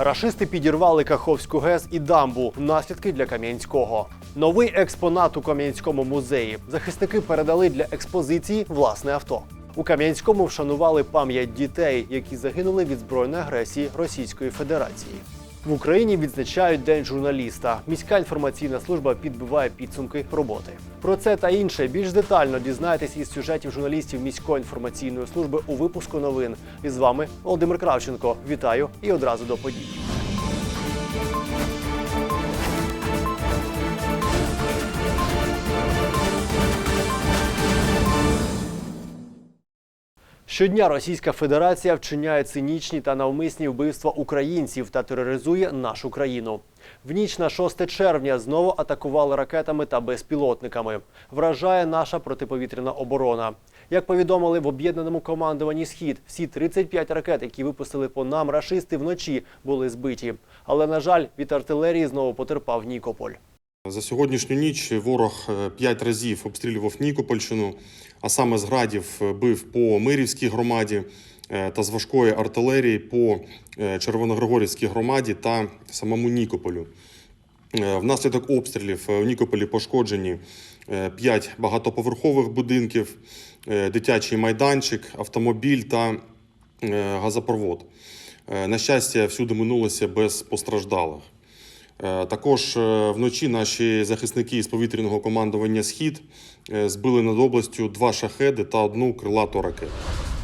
Рашисти підірвали Каховську ГЕС і дамбу. Наслідки для Кам'янського. Новий експонат у Кам'янському музеї. Захисники передали для експозиції власне авто. У Кам'янському вшанували пам'ять дітей, які загинули від збройної агресії Російської Федерації. В Україні відзначають День журналіста. Міська інформаційна служба підбиває підсумки роботи. Про це та інше більш детально дізнаєтесь із сюжетів журналістів міської інформаційної служби у випуску новин. І з вами Володимир Кравченко. Вітаю і одразу до подій. Щодня Російська Федерація вчиняє цинічні та навмисні вбивства українців та тероризує нашу країну. В ніч на 6 червня знову атакували ракетами та безпілотниками. Вражає наша протиповітряна оборона. Як повідомили в об'єднаному командуванні Схід, всі 35 ракет, які випустили по нам рашисти вночі, були збиті. Але на жаль, від артилерії знову потерпав Нікополь. За сьогоднішню ніч ворог е, п'ять разів обстрілював Нікопольщину, а саме з градів е, бив по Мирівській громаді е, та з важкої артилерії по е, Червоногригорівській громаді та самому Нікополю. Внаслідок обстрілів у Нікополі пошкоджені е, п'ять багатоповерхових будинків, дитячий майданчик, автомобіль та газопровод. На щастя, всюди минулося без постраждалих. Е, Також е, вночі наші захисники з повітряного командування Схід е, збили над областю два шахеди та одну крилату ракету.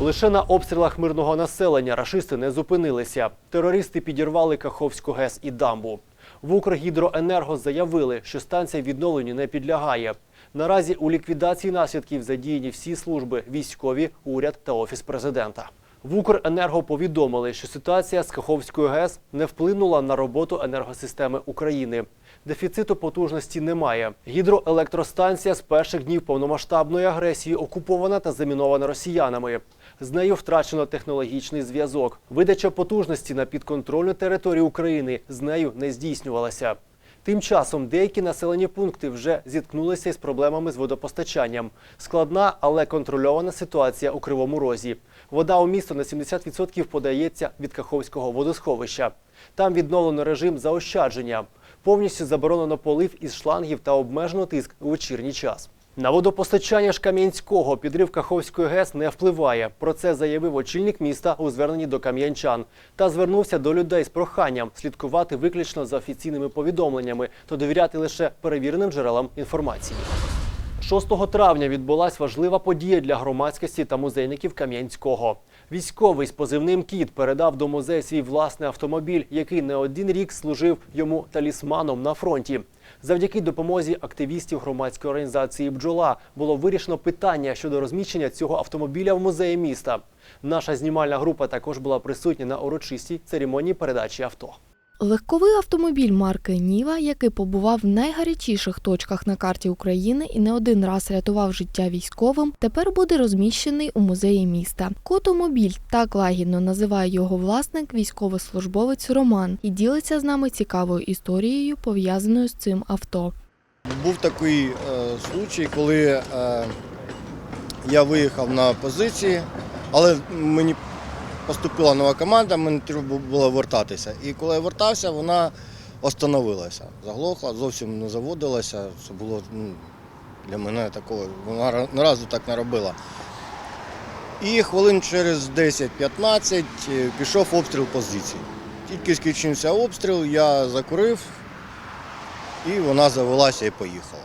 Лише на обстрілах мирного населення рашисти не зупинилися. Терористи підірвали Каховську ГЕС і дамбу. В Укргідроенерго заявили, що станція відновленню не підлягає. Наразі у ліквідації наслідків задіяні всі служби військові, уряд та офіс президента. В Укренерго повідомили, що ситуація з Каховською ГЕС не вплинула на роботу енергосистеми України. Дефіциту потужності немає. Гідроелектростанція з перших днів повномасштабної агресії окупована та замінована росіянами. З нею втрачено технологічний зв'язок. Видача потужності на підконтрольну територію України з нею не здійснювалася. Тим часом деякі населені пункти вже зіткнулися із проблемами з водопостачанням. Складна, але контрольована ситуація у Кривому Розі. Вода у місто на 70% подається від Каховського водосховища. Там відновлено режим заощадження. Повністю заборонено полив із шлангів та обмежено тиск у вечірній час. На водопостачання ж Кам'янського підрив Каховської ГЕС не впливає. Про це заявив очільник міста у зверненні до кам'янчан та звернувся до людей з проханням слідкувати виключно за офіційними повідомленнями та довіряти лише перевіреним джерелам інформації. 6 травня відбулась важлива подія для громадськості та музейників Кам'янського. Військовий з позивним Кіт передав до музею свій власний автомобіль, який не один рік служив йому талісманом на фронті. Завдяки допомозі активістів громадської організації Бджола було вирішено питання щодо розміщення цього автомобіля в музеї міста. Наша знімальна група також була присутня на урочистій церемонії передачі авто. Легковий автомобіль марки Ніва, який побував в найгарячіших точках на карті України і не один раз рятував життя військовим, тепер буде розміщений у музеї міста. Котомобіль так лагідно називає його власник, військовослужбовець Роман, і ділиться з нами цікавою історією, пов'язаною з цим авто. Був такий е, случай, коли е, я виїхав на позиції, але мені поступила нова команда, мені треба було вертатися. І коли я вертався, вона остановилася. Заглохла, зовсім не заводилася. Це було ну, для мене такого, вона ра- ні разу так не робила. І хвилин через 10-15 е, пішов обстріл позиції. Тільки скінчився обстріл, я закурив, і вона завелася і поїхала.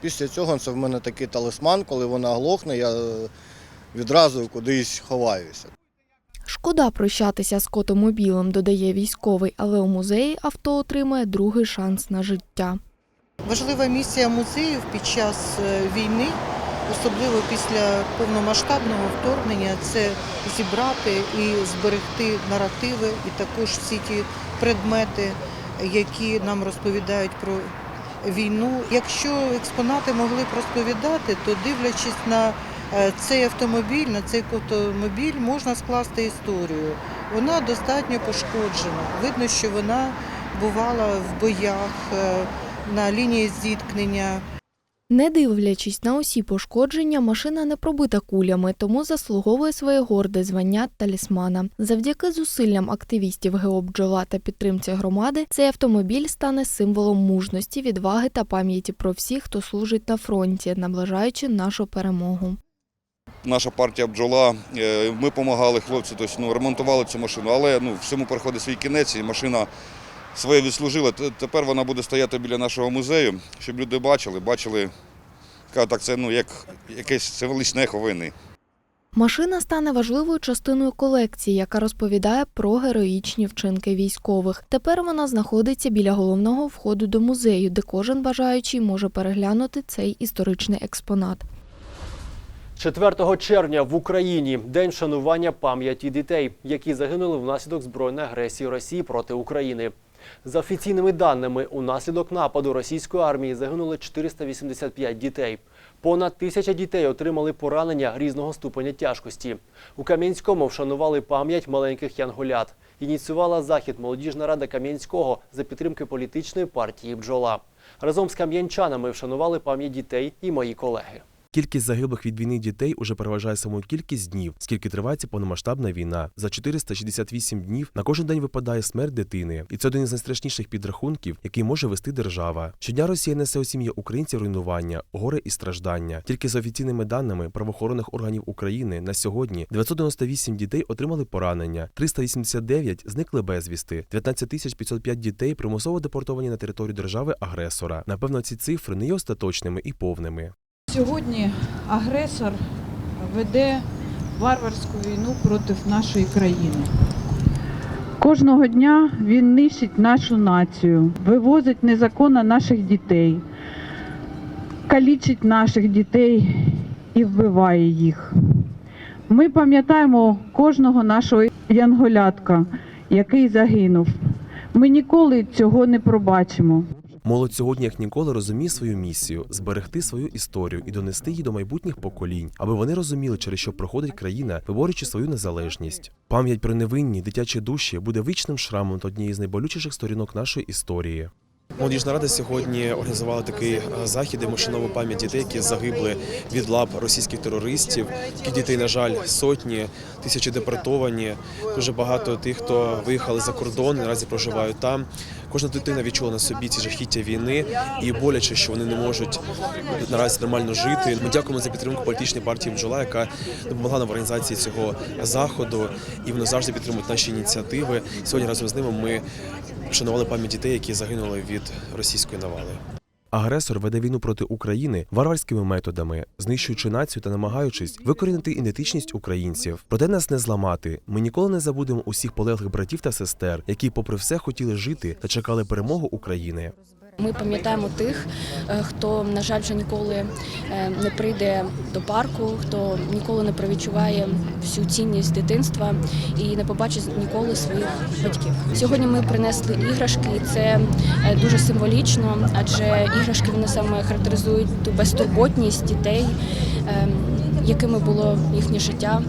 Після цього це в мене такий талисман, коли вона глохне, я е, відразу кудись ховаюся. Шкода прощатися з котомобілем, додає військовий, але у музеї авто отримає другий шанс на життя. Важлива місія музеїв під час е, війни, особливо після повномасштабного вторгнення, це зібрати і зберегти наративи, і також всі ті предмети, які нам розповідають про війну. Якщо експонати могли б розповідати, то дивлячись на цей автомобіль, на цей автомобіль, можна скласти історію. Вона достатньо пошкоджена. Видно, що вона бувала в боях. е, на лінії зіткнення. Не дивлячись на усі пошкодження, машина не пробита кулями, тому заслуговує своє горде звання талісмана. Завдяки зусиллям активістів ГО «Бджола» та підтримці громади, цей автомобіль стане символом мужності, відваги та пам'яті про всіх, хто служить на фронті, наближаючи нашу перемогу. Наша партія бджола. е, Ми допомагали хлопцю, тобто, ну, ремонтували цю машину, але ну, всьому приходить свій кінець, і машина своє відслужила. Тепер вона буде стояти біля нашого музею, щоб люди бачили, бачили, так це ну, як якесь символічне ехо війни. Машина стане важливою частиною колекції, яка розповідає про героїчні вчинки військових. Тепер вона знаходиться біля головного входу до музею, де кожен бажаючий може переглянути цей історичний експонат. 4 червня в Україні день вшанування пам'яті дітей, які загинули внаслідок збройної агресії Росії проти України. За офіційними даними, унаслідок нападу російської армії загинули 485 дітей. Понад тисяча дітей отримали поранення різного ступеня тяжкості. У Кам'янському вшанували пам'ять маленьких янголят. Ініціювала захід молодіжна рада Кам'янського за підтримки політичної партії Бджола. Разом з кам'янчанами вшанували пам'ять дітей і мої колеги. Кількість загиблих від війни дітей уже переважає саму кількість днів, скільки триває ця повномасштабна війна. За 468 днів на кожен день випадає смерть дитини, і це один із найстрашніших підрахунків, який може вести держава. Щодня Росія несе у сім'ї українців руйнування, горе і страждання. Тільки за офіційними даними правоохоронних органів України на сьогодні 998 дітей отримали поранення, 389 зникли безвісти, 19 тисяч 505 дітей примусово депортовані на територію держави агресора. Напевно, ці цифри не є остаточними і повними. Сьогодні агресор веде варварську війну проти нашої країни. Кожного дня він нищить нашу націю, вивозить незаконно наших дітей, калічить наших дітей і вбиває їх. Ми пам'ятаємо кожного нашого янголятка, який загинув. Ми ніколи цього не пробачимо. Молодь сьогодні, як ніколи, розуміє свою місію зберегти свою історію і донести її до майбутніх поколінь, аби вони розуміли, через що проходить країна, виборючи свою незалежність. Пам'ять про невинні дитячі душі буде вічним шрамом та однією з найболючіших сторінок нашої історії. Молодіжна рада сьогодні організувала такий е, захід, вшановуємо пам'ять дітей, які загибли від лап російських терористів. Таких дітей, на жаль, сотні, тисячі депортовані. Дуже багато тих, хто виїхали за кордон, наразі проживають там. Кожна дитина відчула на собі ці жахіття війни і боляче, що вони не можуть наразі нормально жити. Ми дякуємо за підтримку політичної партії бджола, яка допомогла нам в організації цього заходу, і вони завжди підтримують наші ініціативи. Сьогодні разом з ними ми вшанували пам'ять дітей, які загинули від російської навали. Агресор веде війну проти України варварськими методами, знищуючи націю та намагаючись викорінити ідентичність українців. Проте нас не зламати. Ми ніколи не забудемо усіх полеглих братів та сестер, які, попри все, хотіли жити та чекали перемогу України. Ми пам'ятаємо тих, е, хто, на жаль, вже ніколи е, не прийде до парку, хто ніколи не провідчуває всю цінність дитинства і не побачить ніколи своїх батьків. Сьогодні ми принесли іграшки, і це е, дуже символічно, адже іграшки вони саме характеризують ту безтурботність дітей, якими було їхнє життя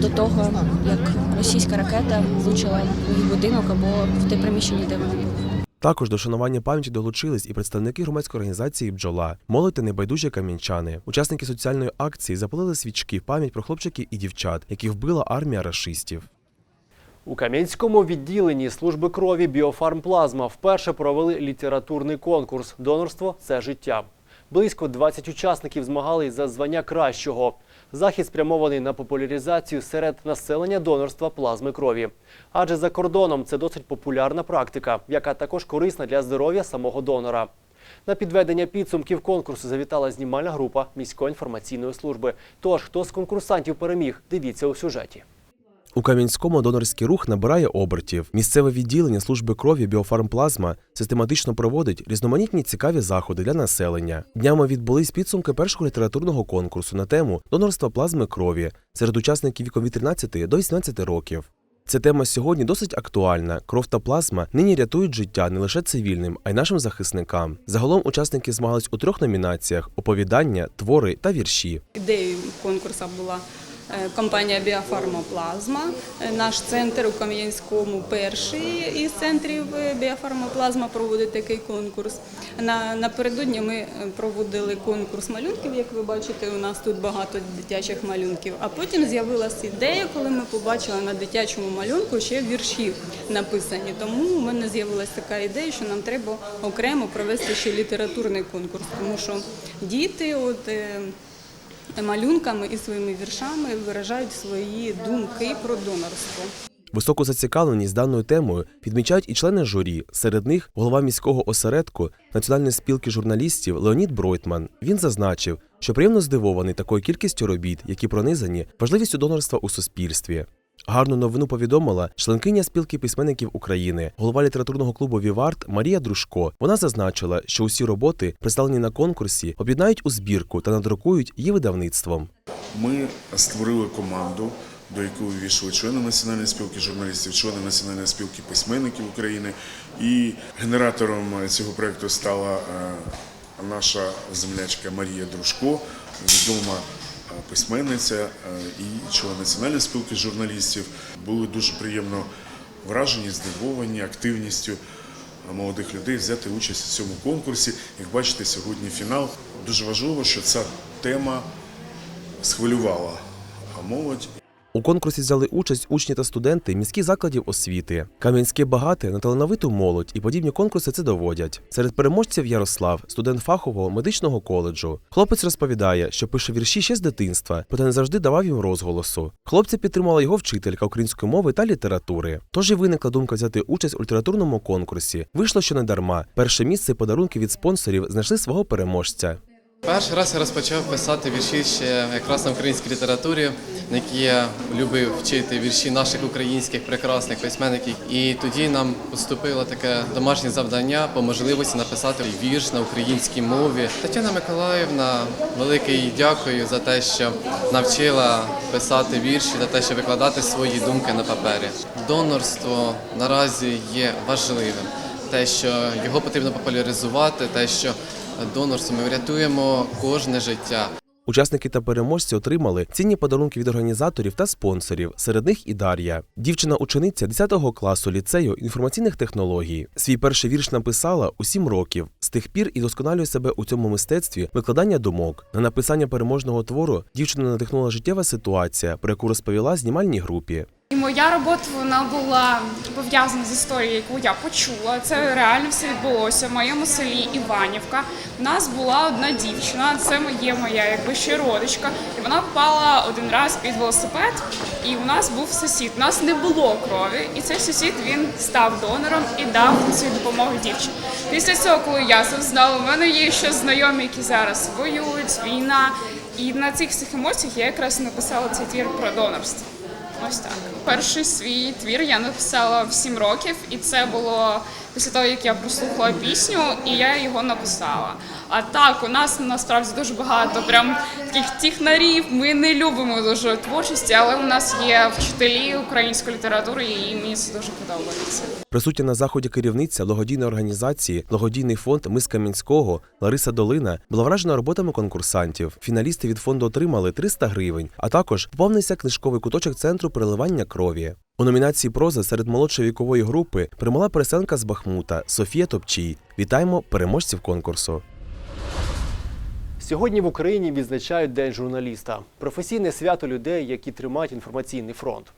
до того, як російська ракета влучила у їх будинок або в те приміщення, де вони були. Також до шанування пам'яті долучились і представники громадської організації Бджола, молодь та небайдужі кам'янчани. Учасники соціальної акції запалили свічки в пам'ять про хлопчиків і дівчат, яких вбила армія рашистів. У Кам'янському відділенні служби крові Біофармплазма вперше провели літературний конкурс Донорство це життя. Близько 20 учасників змагались за звання кращого. Захід спрямований на популяризацію серед населення донорства плазми крові. Адже за кордоном це досить популярна практика, яка також корисна для здоров'я самого донора. На підведення підсумків конкурсу завітала знімальна група міської інформаційної служби. Тож, хто з конкурсантів переміг, дивіться у сюжеті. У Кам'янському донорський рух набирає обертів. Місцеве відділення служби крові Біофармплазма систематично проводить різноманітні цікаві заходи для населення. Днями відбулись підсумки першого літературного конкурсу на тему донорства плазми крові серед учасників віком від 13 до 18 років. Ця тема сьогодні досить актуальна. Кров та плазма нині рятують життя не лише цивільним, а й нашим захисникам. Загалом учасники змагались у трьох номінаціях: оповідання, твори та вірші. Ідеєю конкурсу була компанія Біофармоплазма. Е, Наш центр у Кам'янському перший із центрів е, Біофармоплазма проводить такий конкурс. На, напередодні ми е, проводили конкурс малюнків, як ви бачите, у нас тут багато дитячих малюнків. А потім з'явилася ідея, коли ми побачили на дитячому малюнку ще вірші написані. Тому у мене з'явилася така ідея, що нам треба окремо провести ще літературний конкурс, тому що діти от, е, малюнками і своїми віршами виражають свої думки про донорство. Високу зацікавленість даною темою відмічають і члени журі. Серед них голова міського осередку Національної спілки журналістів Леонід Бройтман. Він зазначив, що приємно здивований такою кількістю робіт, які пронизані важливістю донорства у суспільстві. Гарну новину повідомила членкиня спілки письменників України, голова літературного клубу Віварт Марія Дружко. Вона зазначила, що усі роботи, представлені на конкурсі, об'єднають у збірку та надрукують її видавництвом. Ми створили команду, до якої увійшли члени Національної спілки журналістів, члени Національної спілки письменників України. І генератором цього проєкту стала е, наша землячка Марія Дружко, відома письменниця е, і член Національної спілки журналістів. Були дуже приємно вражені, здивовані активністю молодих людей взяти участь у цьому конкурсі. Як бачите, сьогодні фінал. Дуже важливо, що ця тема схвилювала молодь. У конкурсі взяли участь учні та студенти міських закладів освіти. Кам'янське багате на талановиту молодь і подібні конкурси це доводять. Серед переможців Ярослав, студент фахового медичного коледжу. Хлопець розповідає, що пише вірші ще з дитинства, проте не завжди давав їм розголосу. Хлопця підтримала його вчителька української мови та літератури. Тож і виникла думка взяти участь у літературному конкурсі. Вийшло, що не дарма. Перше місце і подарунки від спонсорів знайшли свого переможця. Перший раз я розпочав писати вірші ще якраз на українській літературі, на якій я любив вчити вірші наших українських прекрасних письменників. І тоді нам поступило таке домашнє завдання по можливості написати вірш на українській мові. Тетяна Миколаївна, велике їй дякую за те, що навчила писати вірші, за те, що викладати свої думки на папері. Донорство наразі є важливим. Те, що його потрібно популяризувати, те, що донорством ми врятуємо кожне життя. Учасники та переможці отримали цінні подарунки від організаторів та спонсорів. Серед них і Дар'я. Дівчина-учениця 10 класу ліцею інформаційних технологій. Свій перший вірш написала у 7 років. З тих пір і досконалює себе у цьому мистецтві викладання думок. На написання переможного твору дівчину надихнула життєва ситуація, про яку розповіла знімальній групі. І моя робота вона була пов'язана з історією, яку я почула. Це реально все відбулося в моєму селі Іванівка. У нас була одна дівчина, це моє моя якби ще родичка, і вона попала один раз під велосипед. І у нас був сусід. У нас не було крові, і цей сусід він став донором і дав цю допомогу дівчині. Після цього, коли я це знала, у мене є ще знайомі, які зараз воюють, війна. І на цих всіх емоціях я якраз написала цей твір про донорство. Ось так. Перший свій твір я написала в сім років, і це було після того, як я прослухала пісню, і я його написала. А так, у нас насправді дуже багато прям таких технарів. Ми не любимо дуже творчості, але у нас є вчителі української літератури, і мені це дуже подобається. Присутня на заході керівниця благодійної організації Благодійний фонд Мис Кам'янського Лариса Долина була вражена роботами конкурсантів. Фіналісти від фонду отримали 300 гривень, а також поповнився книжковий куточок центру переливання крові. У номінації проза серед молодшої вікової групи приймала переселенка з Бахмута Софія Топчій. Вітаємо переможців конкурсу. Сьогодні в Україні відзначають День журналіста професійне свято людей, які тримають інформаційний фронт.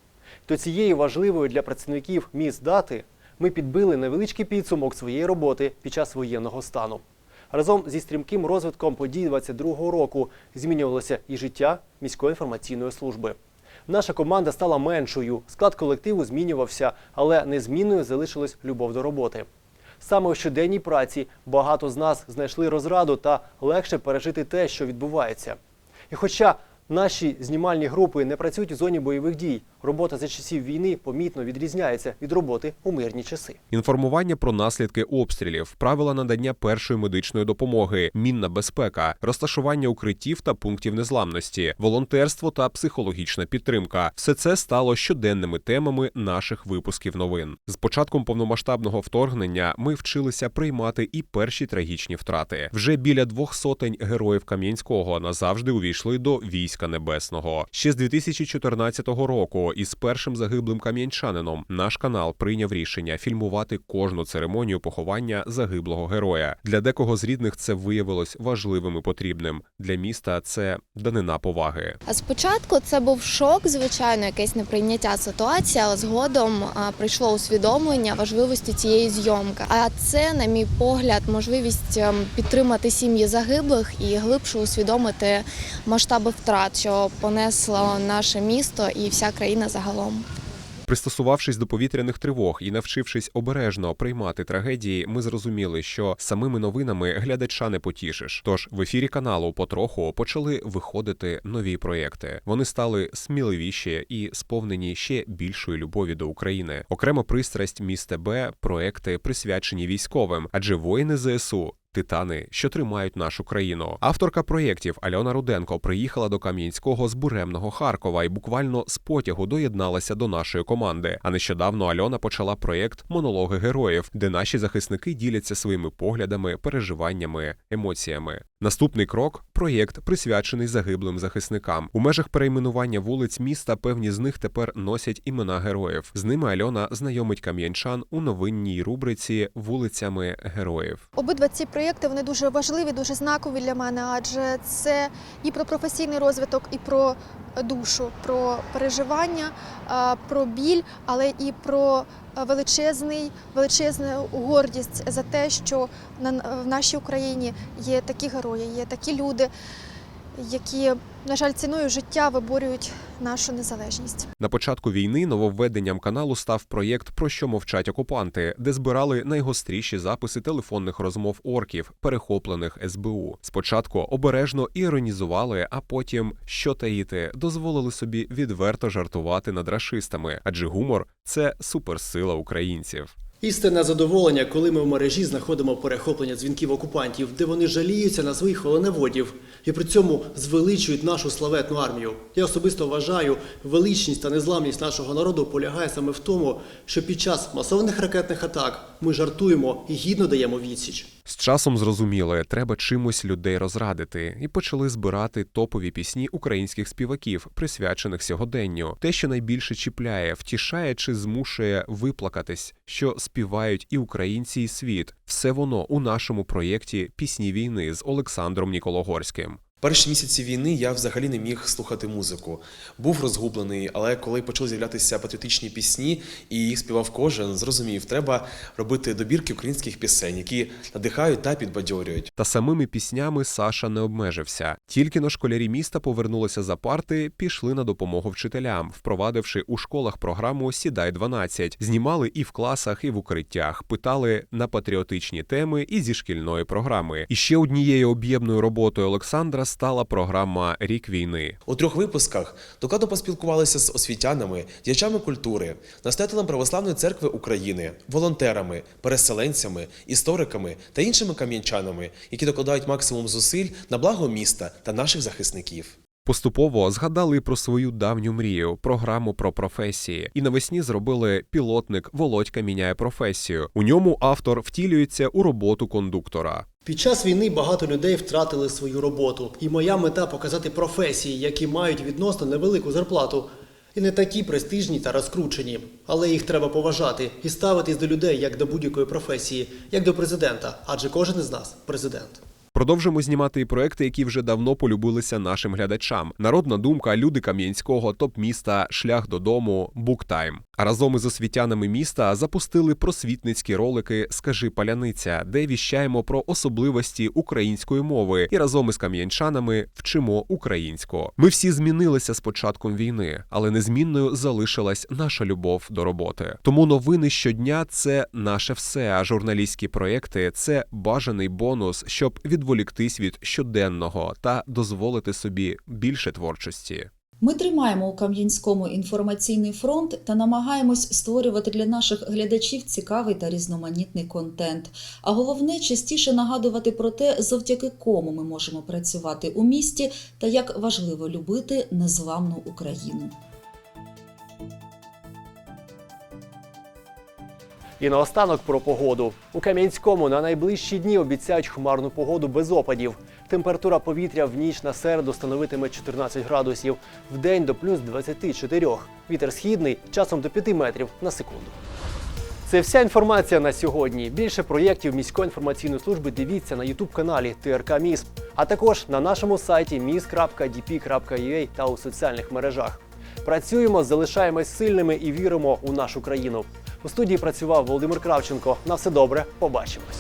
До цієї важливої для працівників міст дати ми підбили невеличкий підсумок своєї роботи під час воєнного стану. Разом зі стрімким розвитком подій 22-го року змінювалося і життя міської інформаційної служби. Наша команда стала меншою, склад колективу змінювався, але незмінною залишилась любов до роботи. Саме у щоденній праці багато з нас знайшли розраду та легше пережити те, що відбувається. І хоча наші знімальні групи не працюють у зоні бойових дій, робота за часів війни помітно відрізняється від роботи у мирні часи. Інформування про наслідки обстрілів, правила надання першої медичної допомоги, мінна безпека, розташування укриттів та пунктів незламності, волонтерство та психологічна підтримка все це стало щоденними темами наших випусків новин. З початком повномасштабного вторгнення ми вчилися приймати і перші трагічні втрати. Вже біля двох сотень героїв Кам'янського назавжди увійшли до військ війська небесного. Ще з 2014 року із першим загиблим кам'янчанином наш канал прийняв рішення фільмувати кожну церемонію поховання загиблого героя. Для декого з рідних це виявилось важливим і потрібним. Для міста це данина поваги. А спочатку це був шок, звичайно, якесь неприйняття ситуації, але згодом прийшло усвідомлення важливості цієї зйомки. А це, на мій погляд, можливість ем, підтримати сім'ї загиблих і глибше усвідомити масштаби втрат, що понесло наше місто і вся країна загалом. Пристосувавшись до повітряних тривог і навчившись обережно приймати трагедії, ми зрозуміли, що самими новинами глядача не потішиш. Тож в ефірі каналу потроху почали виходити нові проєкти. Вони стали сміливіші і сповнені ще більшої любові до України. Окремо пристрасть міст Б проекти присвячені військовим, адже воїни ЗСУ. Титани, що тримають нашу країну. Авторка проєктів Альона Руденко приїхала до Кам'янського з буремного Харкова і буквально з потягу доєдналася до нашої команди. А нещодавно Альона почала проєкт Монологи героїв, де наші захисники діляться своїми поглядами, переживаннями, емоціями. Наступний крок проєкт присвячений загиблим захисникам. У межах перейменування вулиць міста певні з них тепер носять імена героїв. З ними Альона знайомить кам'янчан у новинній рубриці вулицями героїв. Обидва ці проєкти вони дуже важливі, дуже знакові для мене, адже це і про професійний розвиток, і про душу, про переживання, про біль, але і про величезний, величезну гордість за те, що на в нашій Україні є такі герої, є такі люди, які, на жаль, ціною життя виборюють нашу незалежність. На початку війни нововведенням каналу став проєкт Про що мовчать окупанти, де збирали найгостріші записи телефонних розмов орків, перехоплених СБУ. Спочатку обережно іронізували, а потім, що таїти, дозволили собі відверто жартувати над рашистами, адже гумор це суперсила українців. Істинне задоволення, коли ми в мережі знаходимо перехоплення дзвінків окупантів, де вони жаліються на своїх оленеводів і при цьому звеличують нашу славетну армію. Я особисто вважаю, величність та незламність нашого народу полягає саме в тому, що під час масованих ракетних атак ми жартуємо і гідно даємо відсіч. З часом зрозуміли, треба чимось людей розрадити, і почали збирати топові пісні українських співаків, присвячених сьогоденню. Те, що найбільше чіпляє, втішає чи змушує виплакатись, що співають і українці, і світ. Все воно у нашому проєкті Пісні війни з Олександром Нікологорським. Перші місяці війни я взагалі не міг слухати музику. Був розгублений, але коли почали з'являтися патріотичні пісні і їх співав кожен, зрозумів, треба робити добірки українських пісень, які надихають та підбадьорюють. Та самими піснями Саша не обмежився. Тільки но школярі міста повернулися за парти, пішли на допомогу вчителям, впровадивши у школах програму Сідай 12 Знімали і в класах, і в укриттях, питали на патріотичні теми і зі шкільної програми. І ще однією об'ємною роботою Олександра стала програма Рік війни. У трьох випусках докладно поспілкувалися з освітянами, діячами культури, настоятелем Православної церкви України, волонтерами, переселенцями, істориками та іншими кам'янчанами, які докладають максимум зусиль на благо міста та наших захисників. Поступово згадали про свою давню мрію, програму про професії, і навесні зробили пілотник Володька міняє професію. У ньому автор втілюється у роботу кондуктора. Під час війни багато людей втратили свою роботу, і моя мета показати професії, які мають відносно невелику зарплату. І не такі престижні та розкручені, але їх треба поважати і ставитись до людей як до будь-якої професії, як до президента, адже кожен із нас президент. Продовжимо знімати і проекти, які вже давно полюбилися нашим глядачам. Народна думка, люди Кам'янського, топ міста, шлях додому, буктайм. А разом із освітянами міста запустили просвітницькі ролики Скажи паляниця, де віщаємо про особливості української мови і разом із кам'янчанами вчимо українську. Ми всі змінилися з початком війни, але незмінною залишилась наша любов до роботи. Тому новини щодня це наше все. А журналістські проекти це бажаний бонус, щоб відволіктись від щоденного та дозволити собі більше творчості. Ми тримаємо у Кам'янському інформаційний фронт та намагаємось створювати для наших глядачів цікавий та різноманітний контент. А головне частіше нагадувати про те, завдяки кому ми можемо працювати у місті та як важливо любити незламну Україну. І наостанок про погоду. У Кам'янському на найближчі дні обіцяють хмарну погоду без опадів. Температура повітря в ніч на середу становитиме 14 градусів, в день до плюс 24. Вітер східний часом до 5 метрів на секунду. Це вся інформація на сьогодні. Більше проєктів міської інформаційної служби дивіться на ютуб каналі ТРК Міс, а також на нашому сайті mis.dp.ua та у соціальних мережах. Працюємо, залишаємось сильними і віримо у нашу країну. У студії працював Володимир Кравченко. На все добре, побачимось.